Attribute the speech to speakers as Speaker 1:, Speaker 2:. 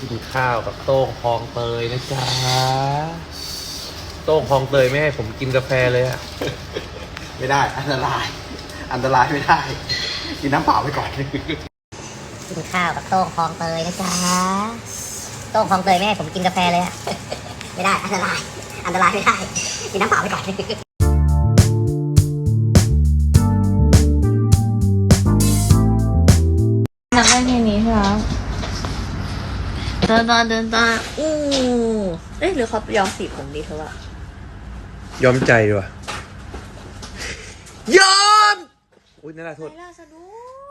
Speaker 1: กินข้าวกับโต้งคลองเตยนะจ๊ะ โต้งคลองเตยไม่ให้ผมกินกาแฟเลยอะ
Speaker 2: ไม่ได้ อันตราย อันตรายไม่ได้ กินน้ำเปล่าไปก่อน
Speaker 3: กินข้าวกับโต้งคลองเตยนะจ๊ะ โต้งคลองเตยไม่ให้ผมกินกาแฟเลยอะไม่ได้ อันตราย อันตรายไม่ได้ กินน้ำเปล่าไปก่อน
Speaker 4: อยากได้แค่นี้ใช่ไหม เดินตาเดินตาอู้เอ้ยหรือเขายอมสีผมดีเธอวะ
Speaker 1: ยอมใจดีกว่ะยอม อุ้ยนั่นแหละโทษ
Speaker 4: ไล่าสะดุ้ง